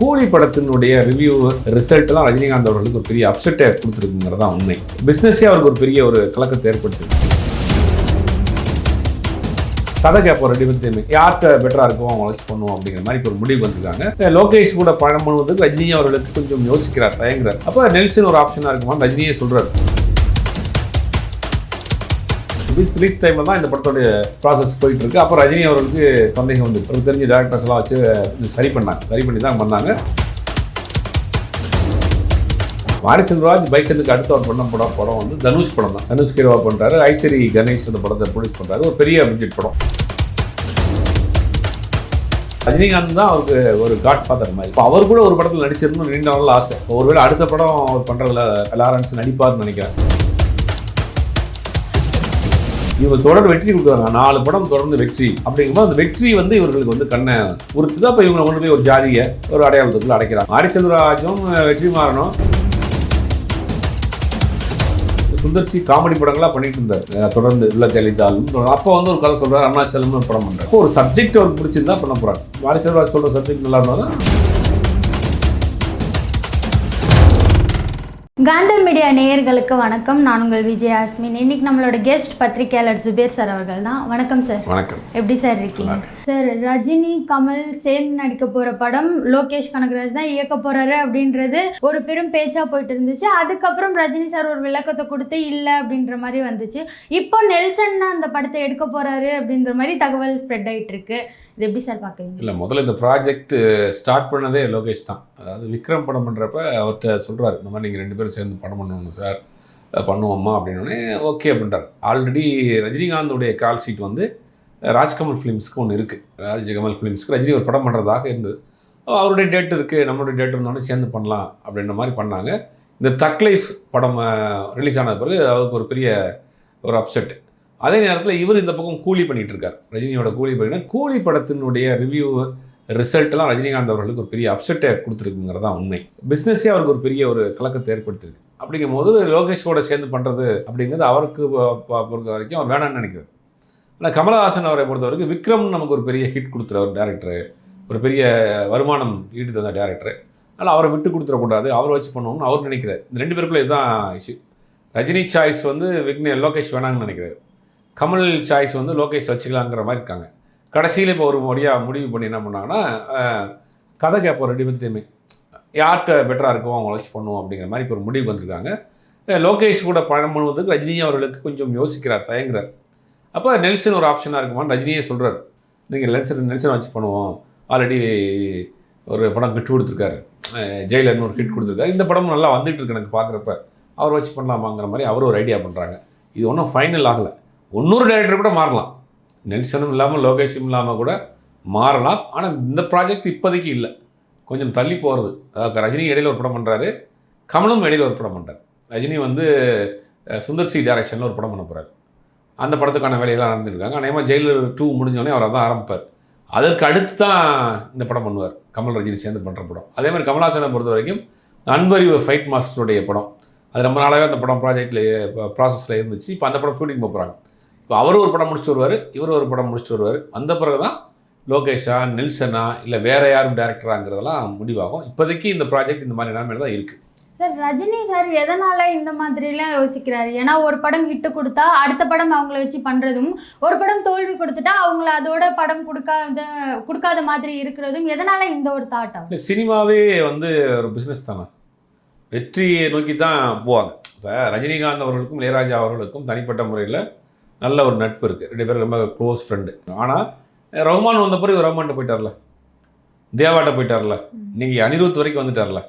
கூலி படத்தினுடைய ரிவ்யூ ரிசல்ட்லாம் ரஜினிகாந்த் அவர்களுக்கு ஒரு பெரிய அப்செட்டை கொடுத்துருக்குங்கிறது தான் உண்மை. பிஸ்னஸே அவருக்கு ஒரு பெரிய ஒரு கலக்கத்தை ஏற்படுத்திருக்கு கதை கேட்போம் ரெண்டு பேர்த்தையுமே யார்கிட்ட பெட்டராக இருக்கும் அவங்க வளர்ச்சி பண்ணுவோம் அப்படிங்கிற மாதிரி இப்போ ஒரு முடிவு வந்திருக்காங்க. லோகேஷ் கூட பயணம் பண்ணுவதற்கு ரஜினி அவர்களுக்கு கொஞ்சம் யோசிக்கிறார் தயங்குறார். அப்போ நெல்சன் ஒரு ஆப்ஷனாக இருக்குமா? ரஜினியே சொல்கிறார் ரிலீஸ் டைமில் தான் இந்த படத்தோடைய ப்ராசஸ் போயிட்டு இருக்கு அப்போ ரஜினி அவர்களுக்கு சந்தேகம் வந்துச்சு அவருக்கு தெரிஞ்ச டேரக்டர்ஸ் எல்லாம் வச்சு சரி பண்ணாங்க. சரி பண்ணி தான் பண்ணாங்க. மாரி செல்வராஜ் பைசனுக்கு அடுத்த ஒரு பண்ண படம் படம் வந்து தனுஷ் படம் தான். தனுஷ் கிரவா பண்ணுறாரு ஐஸ்வரி கணேஷ் அந்த படத்தை ப்ரொடியூஸ் பண்ணுறாரு ஒரு பெரிய பட்ஜெட் படம். ரஜினிகாந்த் தான் அவருக்கு ஒரு காட் ஃபாதர் மாதிரி. இப்போ அவர் கூட ஒரு படத்தில் நடிச்சிருந்தோம் நீண்ட நாள் ஆசை. ஒருவேளை அடுத்த படம் அவர் பண்ணுறதுல லாரன்ஸ் நடிப்பார்னு நினைக்கிறேன். இவங்க தொடர் வெற்றி கொடுக்குறாங்க. நாலு படம் தொடர்ந்து வெற்றி அப்படிங்கும்போது அந்த வெற்றி வந்து இவர்களுக்கு வந்து கண்ணை உறுத்துதான் இப்போ இவங்க கொண்டு போய் ஒரு ஜாதியை ஒரு அடையாளத்துக்குள்ள அடைக்கிறாங்க. மாரி வெற்றி மாறணும் சுந்தர்சி காமெடி படங்களாக பண்ணிட்டு இருந்தார். தொடர்ந்து உள்ள தெளித்தாலும் அப்போ வந்து ஒரு கதை சொல்கிறார் அருணாச்சலம்னு ஒரு படம் பண்றாரு. ஒரு சப்ஜெக்ட் அவருக்கு பிடிச்சிருந்தா பண்ண போகிறாங்க மாரி சொல்கிற சப்ஜெக்ட் நல்லா இருந்தாலும் காந்தம் மீடியா நேயர்களுக்கு வணக்கம். நான் உங்கள் விஜய் ஆஸ்மின். இன்னைக்கு நம்மளோட கெஸ்ட் பத்திரிகையாளர் ஜுபேர் சார் அவர்கள் தான் வணக்கம் சார் வணக்கம். எப்படி சார் இருக்கீங்க? சார் ரஜினி கமல் சேர்ந்து நடிக்க போற படம் லோகேஷ் கனகராஜ் தான் இயக்க போறாரு அப்படின்றது ஒரு பெரும் பேச்சா போயிட்டு இருந்துச்சு. அதுக்கப்புறம் ரஜினி சார் ஒரு விளக்கத்தை கொடுத்து இல்லை அப்படின்ற மாதிரி வந்துச்சு. இப்போ நெல்சன் தான் அந்த படத்தை எடுக்க போறாரு அப்படின்ற மாதிரி தகவல் ஸ்ப்ரெட் ஆயிட்டு இருக்கு. இது எப்படி சார் பார்க்குறீங்க இல்லை முதல்ல இந்த ப்ராஜெக்ட் ஸ்டார்ட் பண்ணதே லோகேஷ் தான். அதாவது விக்ரம் படம் பண்ணுறப்ப அவர்கிட்ட சொல்கிறார் இந்த மாதிரி நீங்கள் ரெண்டு பேரும் சேர்ந்து படம் பண்ணணும் சார் பண்ணுவோமா பண்ணுவோம்மா அப்படின்னோடனே ஓகே அப்படின்றார். ஆல்ரெடி ரஜினிகாந்தோடைய கால் ஷீட் வந்து ராஜ்கமல் ஃபிலிம்ஸ்க்கு ஒன்று இருக்குது ராஜ்கமல் ஃபிலிம்ஸ்க்கு ரஜினி ஒரு படம் பண்ணுறதாக இருந்தது. அவருடைய டேட் இருக்குது நம்மளுடைய டேட் இருந்தாலும் சேர்ந்து பண்ணலாம் அப்படின்ற மாதிரி பண்ணாங்க. இந்த தக் லைஃப் படம் ரிலீஸ் ஆன பிறகு அவருக்கு ஒரு பெரிய ஒரு அப்செட் அதே நேரத்தில் இவர் இந்த பக்கம் கூலி பண்ணிகிட்டு இருக்கார். ரஜினியோட கூலி பண்ணினா கூலி படத்தினுடைய ரிவ்யூ ரிசல்ட்லாம் ரஜினிகாந்த் அவர்களுக்கு ஒரு பெரிய அப்செட்டை கொடுத்துருக்குங்கிறது தான் உண்மை பிஸ்னஸே அவருக்கு ஒரு பெரிய ஒரு கலக்கத்தை ஏற்படுத்தியிருக்கு. அப்படிங்கும் போது லோகேஷோட சேர்ந்து பண்ணுறது அப்படிங்கிறது அவருக்கு பொறுத்த வரைக்கும் அவர் வேணாம்னு நினைக்கிறார். ஆனால் கமலஹாசன் அவரை பொறுத்த வரைக்கும் விக்ரம் நமக்கு ஒரு பெரிய ஹிட் கொடுத்துற ஒரு டேரக்டர் ஒரு பெரிய வருமானம் ஈடு தந்த டேரக்டரு அதனால் அவரை விட்டு கொடுத்துடக்கூடாது. அவரை வச்சு பண்ணணும்னு அவர் நினைக்கிறார். இந்த ரெண்டு பேருக்குள்ள இதுதான் இஷ்யூ ரஜினி சாய்ஸ் வந்து விக்னே லோகேஷ் வேணாங்கன்னு நினைக்கிறார். கமல் சாய்ஸ் வந்து லோகேஷ் வச்சுக்கலாங்கிற மாதிரி இருக்காங்க. கடைசியில் இப்போ ஒரு முறையாக முடிவு பண்ணி என்ன பண்ணாங்கன்னா கதை கேட்போம் ரெண்டு பேர்த்தையுமே யார்கிட்ட பெட்டராக இருக்கும் அவங்கள வச்சு பண்ணுவோம் அப்படிங்கிற மாதிரி இப்போ ஒரு முடிவு வந்திருக்காங்க. லோகேஷ் கூட பயணம் பண்ணுவதற்கு ரஜினி அவர்களுக்கு கொஞ்சம் யோசிக்கிறார் தயங்குறார். அப்போ நெல்சன் ஒரு ஆப்ஷனாக இருக்குமான்னு ரஜினியே சொல்கிறார் நீங்கள் நெல்சன் நெல்சன் வச்சு பண்ணுவோம். ஆல்ரெடி ஒரு படம் விட்டு கொடுத்துருக்காரு. ஜெயிலர்னு ஒரு ஹிட் கொடுத்துருக்காரு. இந்த படமும் நல்லா வந்துகிட்டு இருக்கு எனக்கு பார்க்குறப்ப. அவர் வச்சு பண்ணலாமாங்கிற மாதிரி அவர் ஒரு ஐடியா பண்ணுறாங்க இது ஒன்றும் ஃபைனல் ஆகலை. இன்னொரு டைரக்டர் கூட மாறலாம். நெல்சனும் இல்லாமல் லோகேஷும் இல்லாமல் கூட மாறலாம். ஆனால் இந்த ப்ராஜெக்ட் இப்போதைக்கு இல்லை. கொஞ்சம் தள்ளி போகிறது அதாவது ரஜினி இடையில ஒரு படம் பண்ணுறாரு கமலும் இடையில ஒரு படம் பண்ணுறாரு ரஜினி வந்து சுந்தர் சி டைரக்ஷனில் ஒரு படம் பண்ண போகிறார் அந்த படத்துக்கான வேலையெல்லாம் நடந்துருக்காங்க அநேகமாக ஜெயிலர் டூ முடிஞ்சோடனே அவர் அதான் ஆரம்பிப்பார். அதற்கு அடுத்து தான் இந்த படம் பண்ணுவார். கமல் ரஜினி சேர்ந்து பண்ணுற படம். அதே மாதிரி கமல்ஹாசனை பொறுத்த வரைக்கும் அன்பறிவு ஃபைட் மாஸ்டருடைய படம். அது ரொம்ப நாளாகவே அந்த படம் ப்ராஜெக்டில் ப்ராசஸில் இருந்துச்சு. இப்போ அந்த படம் ஷூட்டிங் போகிறாங்க இப்போ அவர் ஒரு படம் முடிச்சுட்டு வருவார் இவர் ஒரு படம் முடிச்சுட்டு வருவார். வந்த பிறகு தான் லோகேஷா நெல்சனா இல்லை வேறு யாரும் டேரக்டராங்கிறதெல்லாம் முடிவாகும். இப்போதைக்கு இந்த ப்ராஜெக்ட் இந்த மாதிரி நிலைமையில தான் இருக்குது சார் ரஜினி சார் எதனால இந்த மாதிரிலாம் யோசிக்கிறாரு? ஏன்னா ஒரு படம் ஹிட்டு கொடுத்தா அடுத்த படம் அவங்கள வச்சு பண்றதும் ஒரு படம் தோல்வி கொடுத்துட்டா அவங்கள அதோட படம் கொடுக்காத கொடுக்காத மாதிரி இருக்கிறதும் எதனால இந்த ஒரு தாட் ஆகும் இல்லை சினிமாவே வந்து ஒரு பிஸ்னஸ் தானே. வெற்றியை நோக்கி தான் போவாங்க. இப்போ ரஜினிகாந்த் அவர்களுக்கும் இளையராஜா அவர்களுக்கும் தனிப்பட்ட முறையில் நல்ல ஒரு நட்பு இருக்குது ரெண்டு பேரும் ரொம்ப க்ளோஸ் ஃப்ரெண்டு ஆனால் ரஹ்மான் வந்த பிறகு ரஹ்மான்ட்ட போயிட்டார்ல. தேவாட்ட போயிட்டார்ல. நீங்கள் அனிருத் வரைக்கும் வந்துட்டார்ல.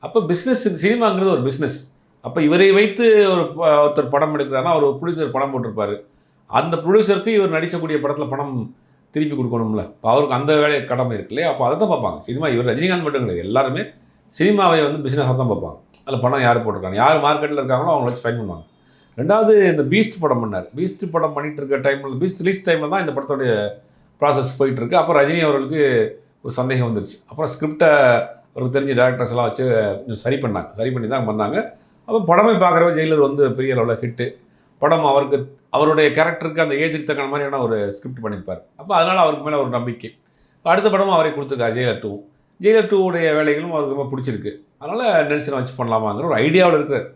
அப்போ பிஸ்னஸ் சினிமாங்கிறது ஒரு பிஸ்னஸ் அப்போ இவரை வைத்து ஒரு ப- ஒருத்தர் படம் எடுக்கிறாருன்னா அவர் ஒரு ப்ரொடியூசர் படம் போட்டிருப்பார். அந்த ப்ரொடியூசருக்கு இவர் நடிக்கக்கூடிய படத்தில் பணம் திருப்பி கொடுக்கணும்ல. இப்போ அவருக்கு அந்த வேலை கடமை இருக்கு இல்லையா? அப்போ அதை தான் பார்ப்பாங்க. சினிமா இவர் ரஜினிகாந்த் மட்டும் கிடையாது. எல்லாருமே சினிமாவை வந்து பிஸ்னஸாக தான் பார்ப்பாங்க. அதில் பணம் யார் போட்டிருக்காங்க? யார் மார்க்கெட்டில் இருக்காங்களோ அவங்கள வச்சு ஃபைன் பண்ணுவாங்க. ரெண்டாவது இந்த பீஸ்ட் படம் பண்ணார். பீஸ்ட் படம் பண்ணிட்டு இருக்க டைமில் பீஸ்ட் ரிலீஸ் டைமில் தான் இந்த படத்தோடைய ப்ராசஸ் போயிட்டுருக்கு அப்புறம் அப்போ ரஜினி அவர்களுக்கு ஒரு சந்தேகம் வந்துருச்சு. அப்புறம் ஸ்கிரிப்டை அவருக்கு தெரிஞ்ச டேரக்டர்ஸ் எல்லாம் வச்சு கொஞ்சம் சரி பண்ணாங்க. சரி பண்ணி தான் பண்ணாங்க. அப்போ படமே பார்க்குறவ ஜெயிலர் வந்து பெரிய அளவில் ஹிட்டு படம் அவருக்கு அவருடைய கேரக்டருக்கு அந்த ஏஜுக்கு தக்கன மாதிரியான ஒரு ஸ்கிரிப்ட் பண்ணியிருப்பார். அப்போ அதனால் அவருக்கு மேலே ஒரு நம்பிக்கை. அடுத்த படமும் அவரை கொடுத்துருக்காரு ஜெயிலர் டூ ஜெயிலர் டூவுடைய வேலைகளும் அவருக்கு ரொம்ப பிடிச்சிருக்கு. அதனால் நெல்சனை வச்சு பண்ணலாமாங்கிற ஒரு ஐடியாவில் இருக்கிறார்.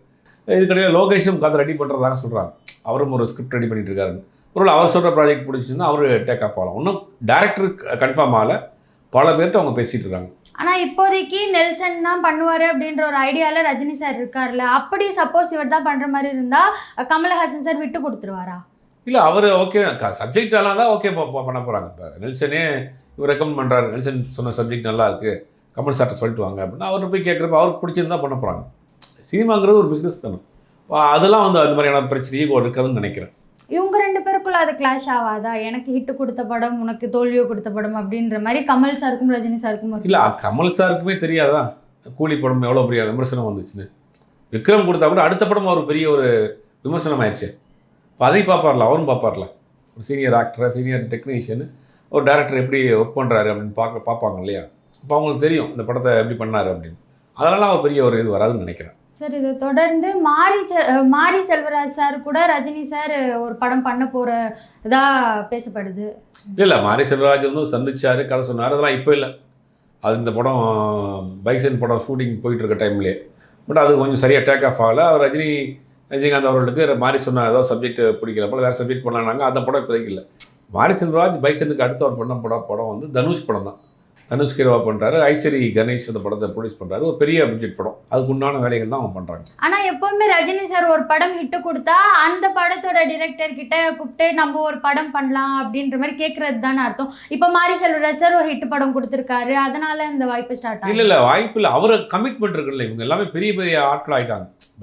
கிடையாது லோகேஷும் கதை ரெடி பண்ணுறதாக சொல்கிறாங்க அவரும் ஒரு ஸ்கிரிப்ட் ரெடி பண்ணிட்டு இருக்காருன்னு. ஒரு அவர் சொல்கிற ப்ராஜெக்ட் பிடிச்சிருந்தா அவர் டேக் ஆஃப் ஆகலாம். இன்னும் டேரக்டர் கன்ஃபார்ம் ஆகலை. பல பேர்கிட்ட அவங்க பேசிகிட்டு இருக்காங்க. ஆனால் இப்போதைக்கு நெல்சன் தான் பண்ணுவார் அப்படின்ற ஒரு ஐடியாவில் ரஜினி சார் இருக்கார்ல. அப்படி சப்போஸ் இவர் தான் பண்ணுற மாதிரி இருந்தால் கமலஹாசன் சார் விட்டு கொடுத்துருவாரா? இல்லை அவர் ஓகே சப்ஜெக்ட் எல்லாம் தான் ஓகே பண்ண போகிறாங்க இப்போ நெல்சனே இவர் ரெக்கமெண்ட் பண்ணுறாரு நெல்சன் சொன்ன சப்ஜெக்ட் நல்லா இருக்குது கமல் சார்ட்ட சொல்லிட்டு வாங்க அப்படின்னா அவர் போய் கேட்குறப்ப அவருக்கு பிடிச்சிருந்தா பண்ண போகிறாங்க சினிமாங்கிறது ஒரு பிஸ்னஸ் தானே. அதெல்லாம் வந்து அது மாதிரியான பிரச்சனையே இருக்காதுன்னு நினைக்கிறேன். ரெண்டு அது கிளாஷ் ஆகாதா எனக்கு ஹிட் கொடுத்த படம் உனக்கு தோல்வியோ கொடுத்த படம் அப்படின்ற மாதிரி கமல் சாருக்கும் ரஜினி சாருக்கும் ஒரு- இல்லை கமல் சாருக்குமே தெரியாதா? கூலி படம் எவ்வளோ பெரிய விமர்சனம் வந்துச்சுன்னு. விக்ரம் கொடுத்தா கூட அடுத்த படம் ஒரு பெரிய ஒரு விமர்சனம் ஆயிடுச்சு இப்போ அதையும் பார்ப்பார்ல அவரும் பார்ப்பார்ல ஒரு சீனியர் ஆக்டராக சீனியர் டெக்னீஷியன் ஒரு டேரக்டர் எப்படி ஒர்க் பண்ணுறாரு அப்படின்னு பார்க்க பார்ப்பாங்க இல்லையா? அப்போ அவங்களுக்கு தெரியும் இந்த படத்தை எப்படி பண்ணாரு அப்படின்னு. அதனால அவர் பெரிய ஒரு இது வராதுன்னு நினைக்கிறேன். சார் இதை தொடர்ந்து மாரி செ- மாரி செல்வராஜ் சார் கூட ரஜினி சார் ஒரு படம் பண்ண போகிற இதாக பேசப்படுது. இல்லை இல்லை மாரி செல்வராஜ் வந்து சந்திச்சார் கதை சொன்னார் அதெல்லாம் இப்போ இல்லை. அது இந்த படம் பைசன் படம் ஷூட்டிங் போயிட்டு இருக்க டைம்லேயே. பட் அது கொஞ்சம் சரியாக டேக் ஆஃப் ஆகலை. அவர் ரஜினி ரஜினிகாந்த் அவர்களுக்கு மாரி சொன்னார் ஏதோ சப்ஜெக்ட் பிடிக்கல போல வேறு சப்ஜெக்ட் பண்ணாங்க அந்த படம் இப்போதைக்கு இல்லை. மாரி செல்வராஜ் பைசனுக்கு அடுத்து அவர் பண்ண படம் படம் வந்து தனுஷ் படம் தான். தனுஷ் ஹீரோவா பண்ணுறாரு ஐஸ்வரி கணேஷ் அந்த படத்தை ப்ரொடியூஸ் பண்ணுறாரு ஒரு பெரிய பட்ஜெட் படம். அதுக்கு உண்டான வேலைகள் தான் அவங்க பண்ணுறாங்க ஆனா எப்பவுமே ரஜினி சார் ஒரு படம் ஹிட் கொடுத்தா அந்த படத்தோட டிரெக்டர் கிட்ட கூப்பிட்டு நம்ம ஒரு படம் பண்ணலாம் அப்படின்ற மாதிரி கேட்கறது தானே அர்த்தம். இப்போ மாரி செல்வராஜ் சார் ஒரு ஹிட் படம் கொடுத்துருக்காரு. அதனால இந்த வாய்ப்பு ஸ்டார்ட் இல்லை இல்லை வாய்ப்பு இல்லை. அவர் கமிட்மெண்ட் இருக்குல்ல இவங்க எல்லாமே பெரிய பெரிய ஆட்கள்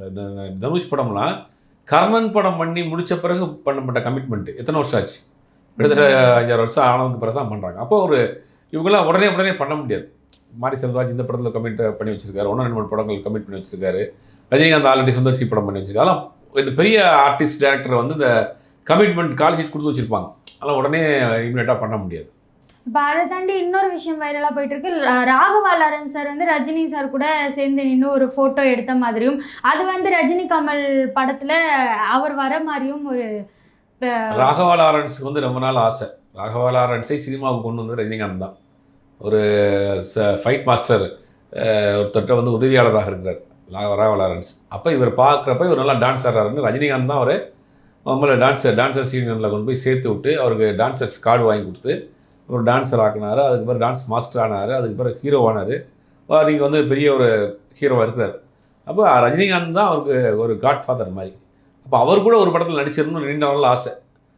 இந்த தனுஷ் படம்லாம் கர்ணன் படம் பண்ணி முடிச்ச பிறகு பண்ணப்பட்ட கமிட்மெண்ட் எத்தனை வருஷம் ஆச்சு? கிட்டத்தட்ட அஞ்சாறு வருஷம் ஆனதுக்கு பிறகு தான் பண்ணுறாங்க அப்போ ஒரு இவங்கெல்லாம் உடனே உடனே பண்ண முடியாது. மாரி செல்வராஜ் இந்த படத்தில் கமிட் பண்ணி வச்சிருக்காரு. ஒன்று ரெண்டு மூணு படங்கள் கமிட் பண்ணி வச்சிருக்காரு. ரஜினிகாந்த் ஆல்ரெடி சுந்தர்சி படம் பண்ணி வச்சிருக்காரு. இந்த பெரிய ஆர்டிஸ்ட் டேரக்டர் வந்து இந்த கமிட்மெண்ட் கால் ஷீட் கொடுத்து வச்சிருப்பாங்க. அதெல்லாம் உடனே இமீடியட்டாக பண்ண முடியாது. இப்போ அதை தாண்டி இன்னொரு விஷயம் வைரலாக போயிட்டு இருக்கு ராகவா லாரன்ஸ் சார் வந்து ரஜினி சார் கூட சேர்ந்து நின்று ஒரு ஃபோட்டோ எடுத்த மாதிரியும் அது வந்து ரஜினி கமல் படத்தில் அவர் வர மாதிரியும் ஒரு ராகவா லாரன்ஸுக்கு வந்து ரொம்ப நாள் ஆசை. ராகவா லாரன்ஸை சினிமாவுக்கு கொண்டு வந்து ரஜினிகாந்த் தான். ஒரு ஃபைட் மாஸ்டர் ஒருத்தட்ட வந்து உதவியாளராக இருக்கிறார். லா- ராவ லாரன்ஸ். அப்போ இவர் பார்க்குறப்ப இவர் நல்லா டான்ஸ் ஆடுறாருன்னு ரஜினிகாந்த் தான் அவர் முதல்ல டான்ஸர் டான்ஸர் யூனியனில் கொண்டு போய் சேர்த்து விட்டு அவருக்கு டான்ஸர்ஸ் கார்டு வாங்கி கொடுத்து ஒரு டான்ஸர் ஆக்குனாரு அதுக்கு பிறகு டான்ஸ் மாஸ்டர் ஆனார் அதுக்கு பிறகு ஹீரோ ஆனார். நீங்கள் வந்து பெரிய ஒரு ஹீரோவாக இருக்கிறார். அப்போ ரஜினிகாந்த் தான் அவருக்கு ஒரு காட் ஃபாதர் மாதிரி. அப்போ அவர் கூட ஒரு படத்தில் நடிச்சிடணும்னு நீண்ட நாள் ஆசை.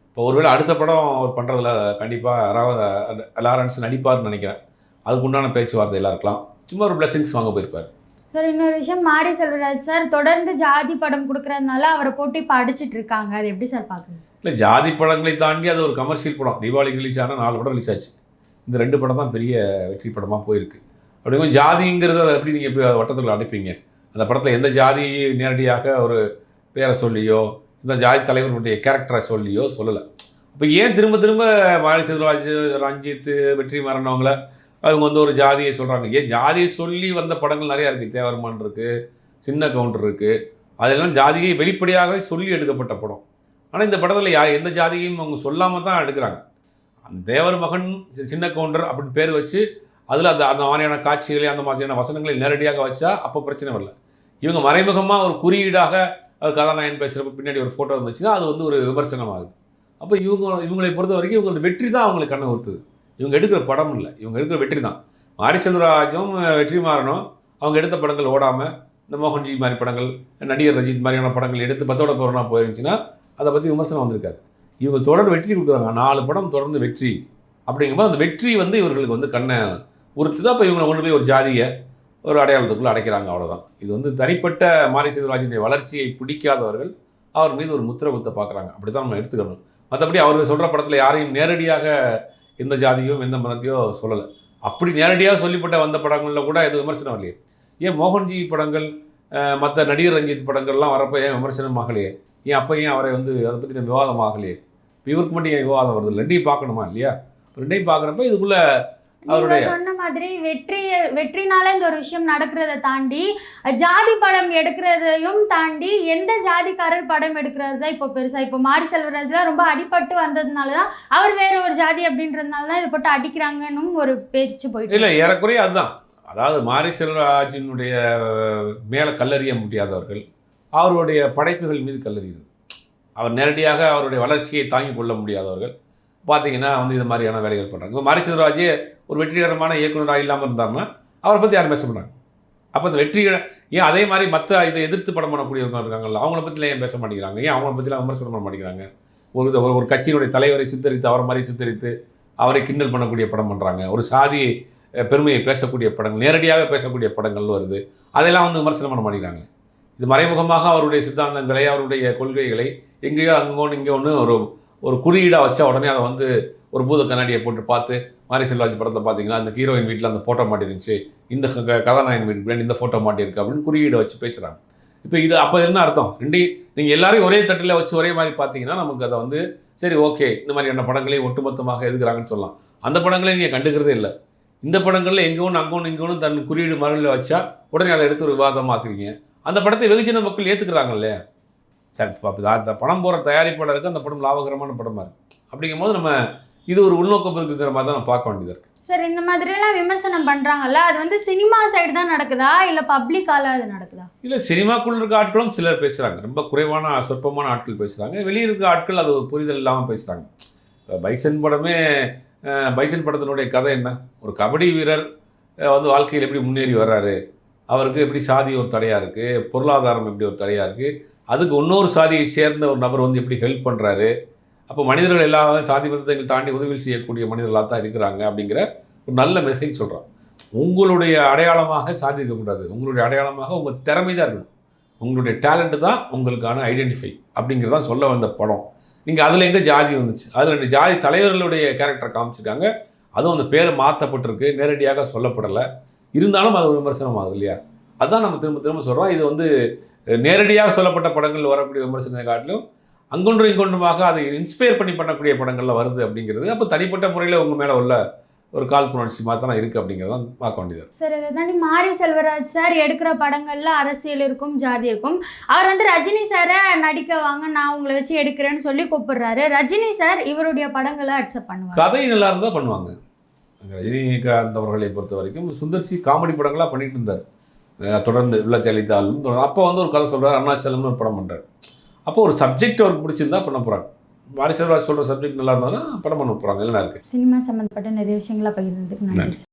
இப்போ ஒருவேளை அடுத்த படம் அவர் பண்ணுறதுல கண்டிப்பாக ராவ லாரன்ஸ் நடிப்பார்னு நினைக்கிறேன். அதுக்கு உண்டான பேச்சுவார்த்தை எல்லாம் இருக்கலாம் சும்மா ஒரு பிளஸிங்ஸ் வாங்க போயிருப்பார். சார் இன்னொரு விஷயம் மாரி செல்வராஜ் சார் தொடர்ந்து ஜாதி படம் கொடுக்கறதுனால அவரை போட்டு இப்போ அடிச்சிட்டு இருக்காங்க. அது எப்படி சார் பார்க்குறீங்க? இல்லை ஜாதி படங்களை தாண்டி அது ஒரு கமர்ஷியல் படம். தீபாவளிக்கு ரிலீஸ் ஆனால் நாலு படம் ரிலீஸ் ஆச்சு. இந்த ரெண்டு படம் தான் பெரிய வெற்றி படமாக போயிருக்கு. அப்படிங்கும் ஜாதிங்கிறது அதை எப்படி நீங்கள் போய் வட்டத்துக்குள்ள அடைப்பீங்க அந்த படத்தில் எந்த ஜாதி நேரடியாக ஒரு பேரை சொல்லியோ இந்த ஜாதி தலைவர்களுடைய கேரக்டரை சொல்லியோ சொல்லலை. அப்போ ஏன் திரும்ப திரும்ப மாரி செல்வராஜ் ரஞ்சித் வெற்றி மாறனவங்கள அவங்க வந்து ஒரு ஜாதியை சொல்கிறாங்க ஏன் ஜாதியை சொல்லி வந்த படங்கள் நிறையா இருக்குது தேவர்மான் இருக்குது சின்ன கவுண்டர் இருக்குது அதெல்லாம் ஜாதியை வெளிப்படையாகவே சொல்லி எடுக்கப்பட்ட படம். ஆனால் இந்த படத்தில் யார் எந்த ஜாதியையும் அவங்க சொல்லாமல் தான் எடுக்கிறாங்க. அந்த தேவர் மகன் சின்ன கவுண்டர் அப்படின்னு பேர் வச்சு அதில் அந்த அந்த மாதிரியான காட்சிகளை அந்த மாதிரியான வசனங்களை நேரடியாக வச்சா அப்போ பிரச்சனை வரல. இவங்க மறைமுகமாக ஒரு குறியீடாக கதாநாயகன் பேசுகிறப்ப பின்னாடி ஒரு ஃபோட்டோ இருந்துச்சுன்னா அது வந்து ஒரு விமர்சனம் ஆகுது அப்போ இவங்க இவங்களை பொறுத்த வரைக்கும் இவங்களோட வெற்றி தான் அவங்களுக்கு கண்ணை உறுத்துது. இவங்க எடுக்கிற படம் இல்லை. இவங்க எடுக்கிற வெற்றி தான். மாரிச்சந்திரராஜும் வெற்றி வெற்றிமாறனும் அவங்க எடுத்த படங்கள் ஓடாமல் இந்த மோகன்ஜி மாதிரி படங்கள் நடிகர் ரஜித் மாதிரியான படங்கள் எடுத்து பத்தோட போகிறனா போயிருந்துச்சுன்னா அதை பற்றி விமர்சனம் வந்திருக்காரு இவங்க தொடர்ந்து வெற்றி கொடுக்குறாங்க. நாலு படம் தொடர்ந்து வெற்றி. அப்படிங்கும்போது அந்த வெற்றி வந்து இவர்களுக்கு வந்து கண்ணை உறுத்து தான் இப்போ இவங்களை கொண்டு போய் ஒரு ஜாதியை ஒரு அடையாளத்துக்குள்ளே அடைக்கிறாங்க. அவ்வளோதான் இது வந்து தனிப்பட்ட மாரி செல்வராஜனுடைய வளர்ச்சியை பிடிக்காதவர்கள் அவர் மீது ஒரு முத்திரை குத்த பார்க்குறாங்க அப்படி தான் நம்ம எடுத்துக்கணும். மற்றபடி அவர் சொல்கிற படத்தில் யாரையும் நேரடியாக எந்த ஜாதியோ எந்த மதத்தையோ சொல்லலை. அப்படி நேரடியாக சொல்லிப்பட்ட வந்த படங்களில் கூட எதுவும் விமர்சனம் இல்லையே. ஏன் மோகன்ஜி படங்கள் மற்ற நடிகர் ரஞ்சித் படங்கள்லாம் வரப்போ ஏன் விமர்சனம் ஆகலையே? ஏன் அப்போ ஏன் அவரை வந்து அதை பற்றி விவாதம் ஆகலையே? இவருக்கு மட்டும் ஏன் விவாதம் வருது? ரெண்டையும் பார்க்கணுமா இல்லையா? ரெண்டையும் பார்க்குறப்ப இதுக்குள்ளே நீங்க அவருடைய- சொன்ன மாதிரி வெற்றி வெற்றினால இந்த ஒரு விஷயம் நடக்கிறத தாண்டி ஜாதி படம் எடுக்கிறதையும் தாண்டி எந்த ஜாதிக்காரர் படம் எடுக்கிறது தான் இப்போ பெருசா? இப்போ மாரி செல்வராஜ்லாம் ரொம்ப அடிபட்டு வந்ததுனால தான் அவர் வேற ஒரு ஜாதி அப்படின்றதுனால தான் இதை போட்டு அடிக்கிறாங்கன்னு ஒரு பேச்சு போயிட்டு இல்லை ஏறக்குறைய அதுதான். அதாவது மாரி செல்வராஜினுடைய மேலே கல்லறிய முடியாதவர்கள் அவருடைய படைப்புகள் மீது கல்லறியுது. அவர் நேரடியாக அவருடைய வளர்ச்சியை தாங்கிக் கொள்ள முடியாதவர்கள் பார்த்தீங்கன்னா வந்து இது மாதிரியான வேலைகள் பண்ணுறாங்க இப்போ மாரி ஒரு வெற்றிகரமான இயக்குனராக இல்லாமல் இருந்தாருன்னா அவரை பற்றி யாரும் பேச மாட்டாங்க? அப்போ அந்த வெற்றி ஏன் அதே மாதிரி மற்ற இதை எதிர்த்து படம் பண்ணக்கூடியவங்க இருக்காங்கல்ல அவங்கள பற்றிலாம் ஏன் பேச மாட்டேங்கிறாங்க? ஏன் அவங்கள பற்றிலாம் விமர்சனம் பண்ண மாட்டேங்கிறாங்க? ஒரு ஒரு- கட்சியினுடைய தலைவரை சித்தரித்து அவரை மாதிரி சித்தரித்து அவரை கிண்டல் பண்ணக்கூடிய படம் பண்ணுறாங்க ஒரு சாதி பெருமையை பேசக்கூடிய படங்கள் நேரடியாக பேசக்கூடிய படங்கள் வருது. அதெல்லாம் வந்து விமர்சனம் பண்ண மாட்டேங்கிறாங்க. இது மறைமுகமாக அவருடைய சித்தாந்தங்களை அவருடைய கொள்கைகளை எங்கேயோ அங்கே ஒன்று இங்கே ஒன்று ஒரு ஒரு குறியீடாக வச்சா உடனே அதை வந்து ஒரு பூத கண்ணாடியை போட்டு பார்த்து மாரி செல்வாஜி படத்தை பார்த்தீங்களா அந்த ஹீரோயின் வீட்டில் அந்த ஃபோட்டோ மாட்டிருந்துச்சு இந்த க- க- கதாநாயகன் வீட்டுக்கு பின்னாடி இந்த ஃபோட்டோ மாட்டியிருக்கு அப்படின்னு குறியீடை வச்சு பேசுகிறாங்க இப்போ இது அப்போ என்ன அர்த்தம்? ரெண்டையும் நீங்கள் எல்லாரையும் ஒரே தட்டில் வச்சு ஒரே மாதிரி பார்த்தீங்கன்னா நமக்கு அதை வந்து சரி ஓகே இந்த மாதிரியான படங்களையும் ஒட்டுமொத்தமாக எதுக்குறாங்கன்னு சொல்லலாம். அந்த படங்களையும் நீங்கள் கண்டுக்கிறதே இல்லை. இந்த படங்களில் எங்கே ஒன்று அங்கே ஒன்று இங்கே ஒன்று தன் குறியீடு மரங்களில் வச்சா உடனே அதை எடுத்து ஒரு விவாதமாக்குறீங்க. அந்த படத்தை வெகுஜன மக்கள் ஏற்றுக்கிறாங்க இல்லையா? சரி அந்த படம் போகிற தயாரிப்பாளருக்கு அந்த படம் லாபகரமான படமாக இருக்குது அப்படிங்கும்போது நம்ம இது ஒரு உள்நோக்கம் இருக்குங்கிற மாதிரி தான் நம்ம பார்க்க வேண்டியது இருக்குது சார் இந்த மாதிரிலாம் விமர்சனம் பண்றாங்கல்ல அது வந்து சினிமா சைடு தான் நடக்குதா? இல்ல பப்ளிக்கால அது நடக்குதா? இல்லை சினிமாக்குள்ள இருக்க ஆட்களும் சிலர் பேசுகிறாங்க ரொம்ப குறைவான சொற்பமான ஆட்கள் பேசுகிறாங்க வெளியே இருக்க ஆட்கள் அது ஒரு புரிதல் இல்லாமல் பேசுகிறாங்க இப்போ பைசன் படமே பைசன் படத்தினுடைய கதை என்ன? ஒரு கபடி வீரர் வந்து வாழ்க்கையில் எப்படி முன்னேறி வர்றாரு? அவருக்கு எப்படி சாதி ஒரு தடையாக இருக்குது பொருளாதாரம் எப்படி ஒரு தடையாக இருக்குது அதுக்கு இன்னொரு சாதியை சேர்ந்த ஒரு நபர் வந்து எப்படி ஹெல்ப் பண்ணுறாரு அப்போ மனிதர்கள் எல்லாரும் சாதி மதத்தை தாண்டி உதவி செய்யக்கூடிய மனிதர்களாக தான் இருக்கிறாங்க அப்படிங்கிற ஒரு நல்ல மெசேஜ் சொல்கிறான் உங்களுடைய அடையாளமாக சாதி இருக்கக்கூடாது. உங்களுடைய அடையாளமாக உங்கள் திறமை தான் இருக்கணும். உங்களுடைய டேலண்ட்டு தான் உங்களுக்கான ஐடென்டிஃபை அப்படிங்கிறதா சொல்ல வந்த படம். நீங்கள் அதில் எங்கே ஜாதி வந்துச்சு? அதில் ரெண்டு ஜாதி தலைவர்களுடைய கேரக்டரை காமிச்சிருக்காங்க. அதுவும் அந்த பேர் மாற்றப்பட்டிருக்கு நேரடியாக சொல்லப்படலை. இருந்தாலும் அது ஒரு விமர்சனம் ஆகுது இல்லையா? அதுதான் நம்ம திரும்ப திரும்ப சொல்கிறோம் இது வந்து நேரடியாக சொல்லப்பட்ட படங்கள் வரக்கூடிய விமர்சனத்தை காட்டிலும் அங்கொன்றும் இங்கொன்றுமாக அதை இன்ஸ்பயர் பண்ணி பண்ணக்கூடிய படங்கள்ல வருது அப்படிங்கிறது. அப்போ தனிப்பட்ட முறையில் உங்கள் மேலே உள்ள ஒரு மாதிரி தான் இருக்குது அப்படிங்கிறத பார்க்க வேண்டியது சார் இதை தாண்டி மாரி செல்வராஜ் சார் எடுக்கிற படங்கள்ல அரசியல் இருக்கும் ஜாதி இருக்கும். அவர் வந்து ரஜினி சாரை நடிக்க வாங்க நான் உங்களை வச்சு எடுக்கிறேன்னு சொல்லி கூப்பிடுறாரு. ரஜினி சார் இவருடைய படங்களை அக்செப்ட் பண்ணுவாங்க கதை நல்லா இருந்தால் பண்ணுவாங்க. ரஜினிகாந்த் அவர்களை பொறுத்த வரைக்கும் சுந்தர்சி காமெடி படங்களாக பண்ணிட்டு இருந்தார். தொடர்ந்து தெளித்தாலும் தொடர்ந்து. அப்போ வந்து ஒரு கதை சொல்கிறார் அருணாச்சலம்னு ஒரு படம் பண்ணுறாரு அப்போ ஒரு சப்ஜெக்ட் அவருக்கு பிடிச்சிருந்தா பண்ண போகிறாங்க மாரி செல்வராஜ் சொல்கிற சப்ஜெக்ட் நல்லா இருந்தாலும் படம் பண்ண போகிறாங்க இல்லைனா இருக்குது சினிமா சம்மந்தப்பட்ட நிறைய விஷயங்களை பகிர்ந்ததுக்கு நன்றி